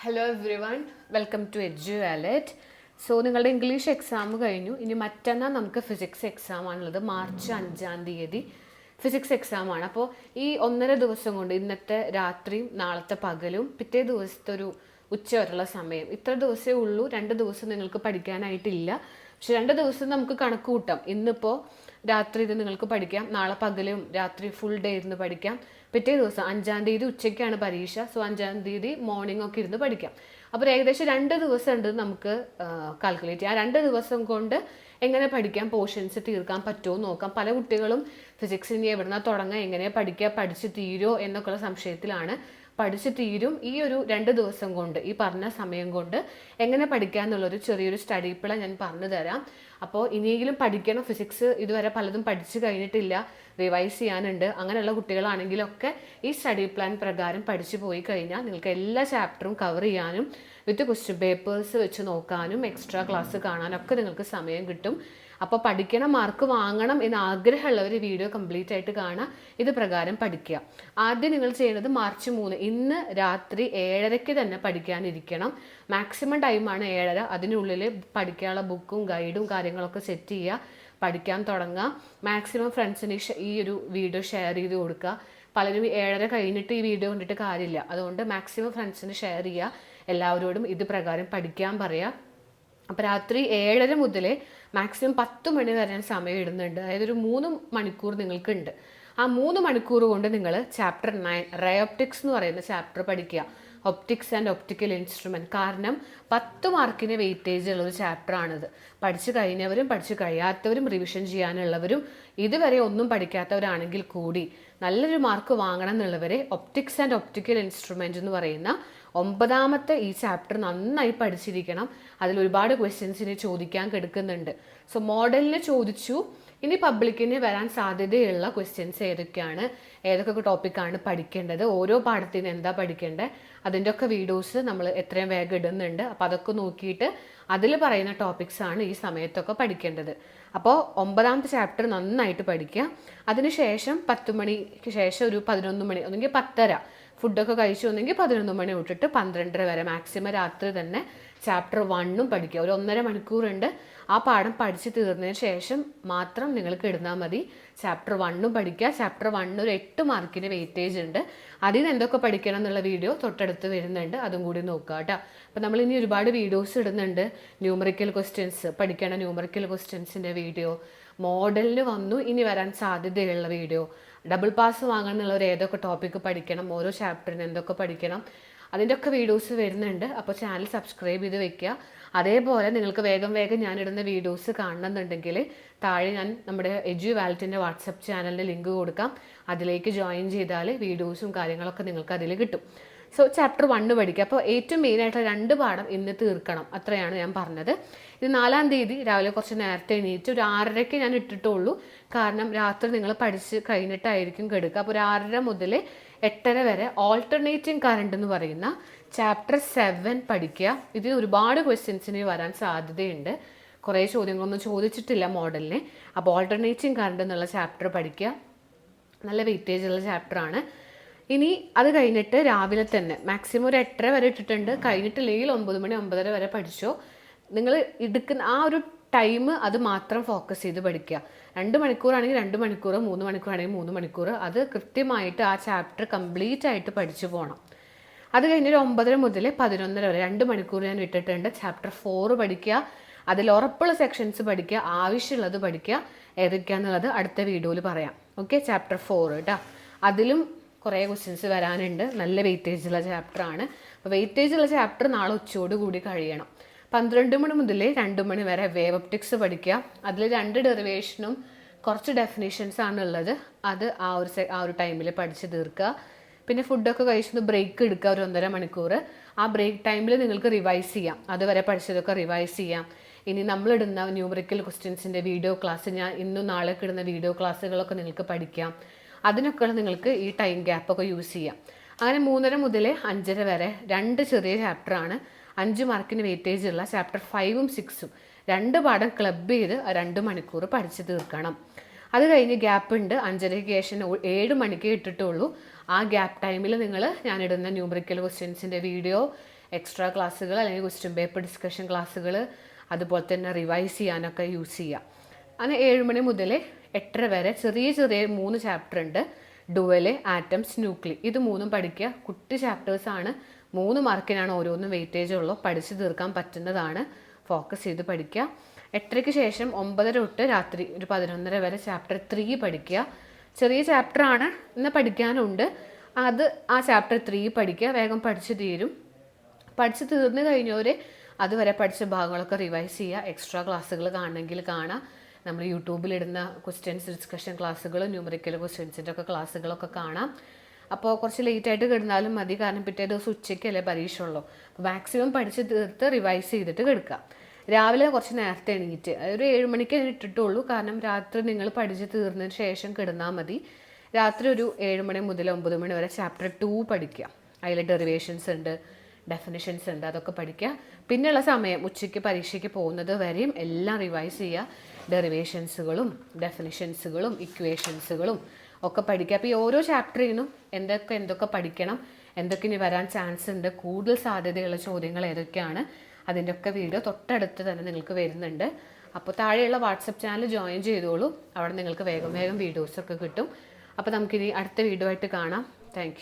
Hello everyone welcome to edu wallet so നിങ്ങളുടെ English exam കഴിഞ്ഞു. ഇനി മറ്റന്നാൾ നമുക്ക് ഫിസിക്സ് എക്സാം ആണുള്ളത്. മാർച്ച് അഞ്ചാം തീയതി ഫിസിക്സ് എക്സാം ആണ്. അപ്പോൾ ഈ ഒന്നര ദിവസം കൊണ്ട് ഇന്നത്തെ രാത്രിയും നാളത്തെ പകലും പിറ്റേ ദിവസത്തെ ഒരു ഉച്ച വരെയുള്ള സമയം. ഇത്ര ദിവസമേ ഉള്ളൂ. രണ്ട് ദിവസം നിങ്ങൾക്ക് പഠിക്കാനായിട്ടില്ല. പക്ഷെ രണ്ട് ദിവസം നമുക്ക് കണക്ക് കൂട്ടാം. ഇന്നിപ്പോൾ രാത്രി ഇത് നിങ്ങൾക്ക് പഠിക്കാം. നാളെ പകലും രാത്രി ഫുൾ ഡേ ഇരുന്ന് പഠിക്കാം. പിറ്റേ ദിവസം അഞ്ചാം തീയതി ഉച്ചയ്ക്കാണ് പരീക്ഷ. സോ അഞ്ചാം തീയതി മോർണിംഗ് ഒക്കെ ഇരുന്ന് പഠിക്കാം. അപ്പോൾ ഏകദേശം രണ്ട് ദിവസം ഉണ്ട് നമുക്ക് കാൽക്കുലേറ്റ് ചെയ്യാം. ആ രണ്ട് ദിവസം കൊണ്ട് എങ്ങനെ പഠിക്കാം പോർഷൻസ് തീർക്കാൻ പറ്റുമോ നോക്കാം. പല കുട്ടികളും ഫിസിക്സ് ഇനി എവിടുന്ന തുടങ്ങാം എങ്ങനെ പഠിക്കുക പഠിച്ച് തീരുമോ എന്നൊക്കെയുള്ള സംശയത്തിലാണ്. പഠിച്ച് തീരും ഈ ഒരു രണ്ട് ദിവസം കൊണ്ട് ഈ പറഞ്ഞ സമയം കൊണ്ട് എങ്ങനെ പഠിക്കുക എന്നുള്ളൊരു ചെറിയൊരു സ്റ്റഡി പ്ലാൻ ഞാൻ പറഞ്ഞു തരാം അപ്പോൾ ഇനിയെങ്കിലും പഠിക്കണം. ഫിസിക്സ് ഇതുവരെ പലതും പഠിച്ചു കഴിഞ്ഞിട്ടില്ല. റിവൈസ് ചെയ്യാനുണ്ട്. അങ്ങനെയുള്ള കുട്ടികളാണെങ്കിലൊക്കെ ഈ സ്റ്റഡി പ്ലാൻ പ്രകാരം പഠിച്ചു പോയി കഴിഞ്ഞാൽ നിങ്ങൾക്ക് എല്ലാ ചാപ്റ്ററും കവർ ചെയ്യാനും വിത്ത് ക്വസ്റ്റ്യൻ പേപ്പേഴ്സ് വെച്ച് നോക്കാനും എക്സ്ട്രാ ക്ലാസ് കാണാനൊക്കെ നിങ്ങൾക്ക് സമയം കിട്ടും. അപ്പോൾ പഠിക്കണം മാർക്ക് വാങ്ങണം എന്ന് ആഗ്രഹമുള്ളവർ വീഡിയോ കംപ്ലീറ്റ് ആയിട്ട് കാണുക ഇത് പ്രകാരം പഠിക്കുക. ആദ്യം നിങ്ങൾ ചെയ്യുന്നത് മാർച്ച് മൂന്ന്. ഇന്ന് രാത്രി ഏഴരയ്ക്ക് തന്നെ പഠിക്കാനിരിക്കണം. മാക്സിമം ടൈമാണ് ഏഴര. അതിനുള്ളിൽ പഠിക്കാനുള്ള ബുക്കും ഗൈഡും കാര്യങ്ങളൊക്കെ സെറ്റ് ചെയ്യുക പഠിക്കാൻ തുടങ്ങുക. മാക്സിമം ഫ്രണ്ട്സിന് ഈ ഒരു വീഡിയോ ഷെയർ ചെയ്ത് കൊടുക്കുക. പലരും ഏഴര കഴിഞ്ഞിട്ട് ഈ വീഡിയോ കണ്ടിട്ട് കാര്യമില്ല. അതുകൊണ്ട് മാക്സിമം ഫ്രണ്ട്സിന് ഷെയർ ചെയ്യുക. എല്ലാവരോടും ഇത് പ്രകാരം പഠിക്കാൻ പറയുക. അപ്പോൾ രാത്രി ഏഴര മുതൽ മാക്സിമം പത്ത് മണി വരെ സമയം ഇടുന്നുണ്ട്. അതായത് ഒരു മൂന്ന് മണിക്കൂർ നിങ്ങൾക്കുണ്ട്. ആ മൂന്ന് മണിക്കൂർ കൊണ്ട് നിങ്ങൾ ചാപ്റ്റർ നയൻ റയോപ്റ്റിക്സ് എന്ന് പറയുന്ന ചാപ്റ്റർ പഠിക്കുക. ഒപ്റ്റിക്സ് ആൻഡ് ഒപ്റ്റിക്കൽ ഇൻസ്ട്രുമെന്റ് കാരണം പത്ത് മാർക്കിന് വെയിറ്റേജ് ഉള്ള ഒരു ചാപ്റ്ററാണിത് പഠിച്ചു കഴിഞ്ഞവരും പഠിച്ചു കഴിയാത്തവരും റിവിഷൻ ചെയ്യാനുള്ളവരും ഇതുവരെ ഒന്നും പഠിക്കാത്തവരാണെങ്കിൽ കൂടി നല്ലൊരു മാർക്ക് വാങ്ങണം എന്നുള്ളവരെ ഒപ്റ്റിക്സ് ആൻഡ് ഒപ്റ്റിക്കൽ ഇൻസ്ട്രുമെന്റ് എന്ന് പറയുന്ന ഒമ്പതാമത്തെ ഈ ചാപ്റ്റർ നന്നായി പഠിച്ചിരിക്കണം. അതിൽ ഒരുപാട് ക്വസ്റ്റ്യൻസിനെ ചോദിക്കാൻ കിടക്കുന്നുണ്ട്. സോ മോഡലിന് ചോദിച്ചു. ഇനി പബ്ലിക്കിന് വരാൻ സാധ്യതയുള്ള ക്വസ്റ്റ്യൻസ് ഏതൊക്കെയാണ്? ഏതൊക്കെ ടോപ്പിക്കാണ് പഠിക്കേണ്ടത്? ഓരോ പാഠത്തിന് എന്താ പഠിക്കേണ്ടത് അതിന്റെ ഒക്കെ വീഡിയോസ് നമ്മൾ എത്രയും വേഗം ഇടുന്നുണ്ട്. അപ്പോൾ അതൊക്കെ നോക്കിയിട്ട് അതിൽ പറയുന്ന ടോപ്പിക്സ് ആണ് ഈ സമയത്തൊക്കെ പഠിക്കേണ്ടത്. അപ്പോൾ ഒമ്പതാമത്തെ ചാപ്റ്റർ നന്നായിട്ട് പഠിക്കുക. അതിനുശേഷം പത്ത് മണിക്ക് ശേഷം ഒരു പതിനൊന്ന് മണി ഒന്നെങ്കിൽ പത്തര ഫുഡൊക്കെ കഴിച്ചു വന്നെങ്കിൽ പതിനൊന്ന് മണി തൊട്ടിട്ട് പന്ത്രണ്ടര വരെ മാക്സിമം രാത്രി തന്നെ ചാപ്റ്റർ വണ്ണും പഠിക്കുക. ഒരു ഒന്നര മണിക്കൂറുണ്ട്. ആ പാഠം പഠിച്ച് തീർന്നതിന് ശേഷം മാത്രം നിങ്ങൾക്ക് ഇടുന്നാൽ മതി. ചാപ്റ്റർ വണ്ണും പഠിക്കുക. ചാപ്റ്റർ വണ്ണ് ഒരു എട്ട് മാർക്കിന് വെയിറ്റേജ് ഉണ്ട്. അതിൽ നിന്ന് എന്തൊക്കെ പഠിക്കണം എന്നുള്ള വീഡിയോ തൊട്ടടുത്ത് വരുന്നുണ്ട്. അതും കൂടി നോക്കുക കേട്ടോ. അപ്പോൾ നമ്മൾ ഇനി ഒരുപാട് വീഡിയോസ് ഇടുന്നുണ്ട്. ന്യൂമറിക്കൽ ക്വസ്റ്റ്യൻസ് പഠിക്കണ ന്യൂമറിക്കൽ ക്വസ്റ്റ്യൻസിന്റെ വീഡിയോ മോഡലിന് വന്നു. ഇനി വരാൻ സാധ്യതയുള്ള വീഡിയോ ഡബിൾ പാസ് വാങ്ങണം എന്നുള്ളവർ ഏതൊക്കെ ടോപ്പിക്ക് പഠിക്കണം. ഓരോ ചാപ്റ്ററിന് എന്തൊക്കെ പഠിക്കണം. അതിന്റെ ഒക്കെ വീഡിയോസ് വരുന്നുണ്ട്. അപ്പോൾ ചാനൽ സബ്സ്ക്രൈബ് ചെയ്ത് വെക്കുക. അതേപോലെ നിങ്ങൾക്ക് വേഗം വേഗം ഞാനിടുന്ന വീഡിയോസ് കാണണമെന്നുണ്ടെങ്കിൽ താഴെ ഞാൻ നമ്മുടെ എജു വാലറ്റിന്റെ വാട്സപ്പ് ചാനലിന്റെ ലിങ്ക് കൊടുക്കാം. അതിലേക്ക് ജോയിൻ ചെയ്താൽ വീഡിയോസും കാര്യങ്ങളൊക്കെ നിങ്ങൾക്ക് അതിൽ കിട്ടും. സോ ചാപ്റ്റർ വണ്ണ് പഠിക്കുക. അപ്പോൾ ഏറ്റവും മെയിനായിട്ടുള്ള രണ്ട് പാഠം ഇന്ന് തീർക്കണം. അത്രയാണ് ഞാൻ പറഞ്ഞത്. ഇത് നാലാം തീയതി രാവിലെ കുറച്ച് നേരത്തെ എണീറ്റ് ഒരു ആറരയ്ക്ക് ഞാൻ ഇട്ടിട്ടുള്ളൂ. കാരണം രാത്രി നിങ്ങൾ പഠിച്ച് കഴിഞ്ഞിട്ടായിരിക്കും കെടുക്കുക. അപ്പോൾ ഒരു ആറര മുതൽ എട്ടര വരെ ഓൾട്ടർനേറ്റിംഗ് കറണ്ട് എന്ന് പറയുന്ന ചാപ്റ്റർ സെവൻ പഠിക്കുക. ഇതിന് ഒരുപാട് ക്വസ്റ്റ്യൻസിന് വരാൻ സാധ്യതയുണ്ട്. കുറേ ചോദ്യങ്ങളൊന്നും ചോദിച്ചിട്ടില്ല മോഡലിനെ അപ്പോൾ ഓൾട്ടർനേറ്റിംഗ് കറണ്ട് എന്നുള്ള ചാപ്റ്റർ പഠിക്കുക. നല്ല വെയിറ്റേജ് ഉള്ള ചാപ്റ്ററാണ് ഇനി അത് കഴിഞ്ഞിട്ട് രാവിലെ തന്നെ. മാക്സിമം ഒരു എട്ടര വരെ ഇട്ടിട്ടുണ്ട്. കഴിഞ്ഞിട്ടില്ലെങ്കിൽ ഒമ്പത് മണി ഒമ്പതര വരെ പഠിച്ചോ. നിങ്ങൾ എടുക്കുന്ന ആ ഒരു ടൈം അത് മാത്രം ഫോക്കസ് ചെയ്ത് പഠിക്കുക. രണ്ട് മണിക്കൂറാണെങ്കിൽ രണ്ട് മണിക്കൂർ മൂന്ന് മണിക്കൂറാണെങ്കിൽ മൂന്ന് മണിക്കൂർ. അത് കൃത്യമായിട്ട് ആ ചാപ്റ്റർ കംപ്ലീറ്റ് ആയിട്ട് പഠിച്ചു പോകണം അത് കഴിഞ്ഞൊരു ഒമ്പതര മുതൽ പതിനൊന്നര വരെ രണ്ട് മണിക്കൂർ ഞാൻ ഇട്ടിട്ടുണ്ട് ചാപ്റ്റർ ഫോർ പഠിക്കുക. അതിൽ ഉറപ്പുള്ള സെക്ഷൻസ് പഠിക്കുക. ആവശ്യമുള്ളത് പഠിക്കുക. ഏതൊക്കെയാണെന്നുള്ളത് അടുത്ത വീഡിയോയിൽ പറയാം. ഓക്കെ ചാപ്റ്റർ ഫോർ കേട്ടോ അതിലും കുറേ ക്വസ്റ്റ്യൻസ് വരാനുണ്ട്. നല്ല വെയിറ്റേജ് ഉള്ള ചാപ്റ്ററാണ് അപ്പോൾ വെയിറ്റേജ് ഉള്ള ചാപ്റ്റർ നാളെ ഉച്ചയോട് കൂടി കഴിയണം. പന്ത്രണ്ട് മണി മുതൽ രണ്ട് മണി വരെ വേവ് ഒപ്റ്റിക്സ് പഠിക്കുക. അതിൽ രണ്ട് ഡെറിവേഷനും കുറച്ച് ഡെഫിനേഷൻസ് ആണുള്ളത്. അത് ആ ഒരു ആ ഒരു ടൈമിൽ പഠിച്ച് തീർക്കുക. പിന്നെ ഫുഡൊക്കെ കഴിച്ചൊന്ന് ബ്രേക്ക് എടുക്കുക ഒരു ഒന്നര മണിക്കൂർ ആ ബ്രേക്ക് ടൈമിൽ നിങ്ങൾക്ക് റിവൈസ് ചെയ്യാം. അതുവരെ പഠിച്ചതൊക്കെ റിവൈസ് ചെയ്യാം. ഇനി നമ്മളിടുന്ന ന്യൂമറിക്കൽ ക്വസ്റ്റ്യൻസിന്റെ വീഡിയോ ക്ലാസ് ഞാൻ ഇന്നും നാളെ ഇടുന്ന വീഡിയോ ക്ലാസ്സുകളൊക്കെ നിങ്ങൾക്ക് പഠിക്കാം. അതിനൊക്കെ നിങ്ങൾക്ക് ഈ ടൈം ഗ്യാപ്പൊക്കെ യൂസ് ചെയ്യാം. അങ്ങനെ മൂന്നര മുതൽ അഞ്ചര വരെ രണ്ട് ചെറിയ ചാപ്റ്ററാണ് അഞ്ച് മാർക്കിന് വെയിറ്റേജ് ഉള്ള ചാപ്റ്റർ ഫൈവും സിക്സും രണ്ട് പാഠം ക്ലബ് ചെയ്ത് രണ്ട് മണിക്കൂർ പഠിച്ചു തീർക്കണം. അത് കഴിഞ്ഞ് ഗ്യാപ്പ് ഉണ്ട്. അഞ്ചരയ്ക്ക് ശേഷം ഏഴ് മണിക്ക് ഇട്ടിട്ടുള്ളൂ. ആ ഗ്യാപ്പ് ടൈമിൽ നിങ്ങൾ ഞാനിടുന്ന ന്യൂമറിക്കൽ ക്വസ്റ്റ്യൻസിന്റെ വീഡിയോ എക്സ്ട്രാ ക്ലാസ്സുകൾ അല്ലെങ്കിൽ ക്വസ്റ്റ്യൻ പേപ്പർ ഡിസ്കഷൻ ക്ലാസ്സുകൾ അതുപോലെ തന്നെ റിവൈസ് ചെയ്യാനൊക്കെ യൂസ് ചെയ്യാം. അങ്ങനെ ഏഴ് മണി മുതൽ എട്ടര വരെ ചെറിയ ചെറിയ മൂന്ന് ചാപ്റ്റർ ഉണ്ട്. ഡുവൽ ആറ്റംസ് ന്യൂക്ലി ഇത് മൂന്നും പഠിക്കുക. കുട്ടി ചാപ്റ്റേഴ്സ് ആണ്. മൂന്ന് മാർക്കിനാണ് ഓരോന്നും വെയിറ്റേജ് ഉള്ളൂ. പഠിച്ചു തീർക്കാൻ പറ്റുന്നതാണ്. ഫോക്കസ് ചെയ്ത് പഠിക്കുക. എട്ടരയ്ക്ക് ശേഷം ഒമ്പതര തൊട്ട് രാത്രി ഒരു പതിനൊന്നര വരെ ചാപ്റ്റർ ത്രീ പഠിക്കുക. ചെറിയ ചാപ്റ്റർ ആണ്. ഇന്ന് പഠിക്കാനുണ്ട്. അത് ആ ചാപ്റ്റർ ത്രീ പഠിക്കുക. വേഗം പഠിച്ചു തീരും. പഠിച്ചു തീർന്നു കഴിഞ്ഞവർ അതുവരെ പഠിച്ച ഭാഗങ്ങളൊക്കെ റിവൈസ് ചെയ്യുക. എക്സ്ട്രാ ക്ലാസ്സുകൾ കാണണമെങ്കിൽ കാണാം. നമ്മൾ യൂട്യൂബിലിടുന്ന ക്വസ്റ്റ്യൻസ് ഡിസ്കഷൻ ക്ലാസ്സുകൾ ന്യൂമറിക്കൽ ക്വസ്റ്റ്യൻസിന്റെ ഒക്കെ ക്ലാസ്സുകളൊക്കെ കാണാം. അപ്പോൾ കുറച്ച് ലേറ്റ് ആയിട്ട് കിടന്നാലും മതി. കാരണം പിറ്റേ ദിവസം ഉച്ചയ്ക്കല്ലേ പരീക്ഷ ഉള്ളൂ അപ്പോൾ മാക്സിമം പഠിച്ച് തീർത്ത് റിവൈസ് ചെയ്തിട്ട് കിടക്കുക. രാവിലെ കുറച്ച് നേരത്തെ എണീറ്റ്. ഒരു ഏഴ് മണിക്ക് ഇട്ടിട്ടുള്ളൂ. കാരണം രാത്രി നിങ്ങൾ പഠിച്ച് തീർന്നതിന് ശേഷം കിടന്നാൽ മതി. രാത്രി ഒരു ഏഴ് മണി മുതൽ ഒമ്പത് മണി വരെ ചാപ്റ്റർ ടു പഠിക്കുക. അതിൽ ഡെറിവേഷൻസ് ഉണ്ട്. ഡെഫിനിഷൻസ് ഉണ്ട് അതൊക്കെ പഠിക്കുക. പിന്നെയുള്ള സമയം ഉച്ചയ്ക്ക് പരീക്ഷയ്ക്ക് പോകുന്നത് വരെയും എല്ലാം റിവൈസ് ചെയ്യുക. ഡെറിവേഷൻസുകളും ഡെഫിനിഷൻസുകളും ഇക്വേഷൻസുകളും ഒക്കെ പഠിക്കുക. അപ്പോൾ ഈ ഓരോ ചാപ്റ്ററിൽ നിന്നും എന്തൊക്കെ എന്തൊക്കെ പഠിക്കണം എന്തൊക്കെ ഇനി വരാൻ ചാൻസ് ഉണ്ട് കൂടുതൽ സാധ്യതയുള്ള ചോദ്യങ്ങൾ ഏതൊക്കെയാണ് അതിന്റെ ഒക്കെ വീഡിയോ തൊട്ടടുത്ത് തന്നെ നിങ്ങൾക്ക് വരുന്നുണ്ട്. അപ്പോൾ താഴെയുള്ള വാട്സപ്പ് ചാനൽ ജോയിൻ ചെയ്തോളൂ. അവിടെ നിങ്ങൾക്ക് വേഗം വേഗം വീഡിയോസൊക്കെ കിട്ടും. അപ്പോൾ നമുക്കിനി അടുത്ത വീഡിയോ ആയിട്ട് കാണാം. താങ്ക്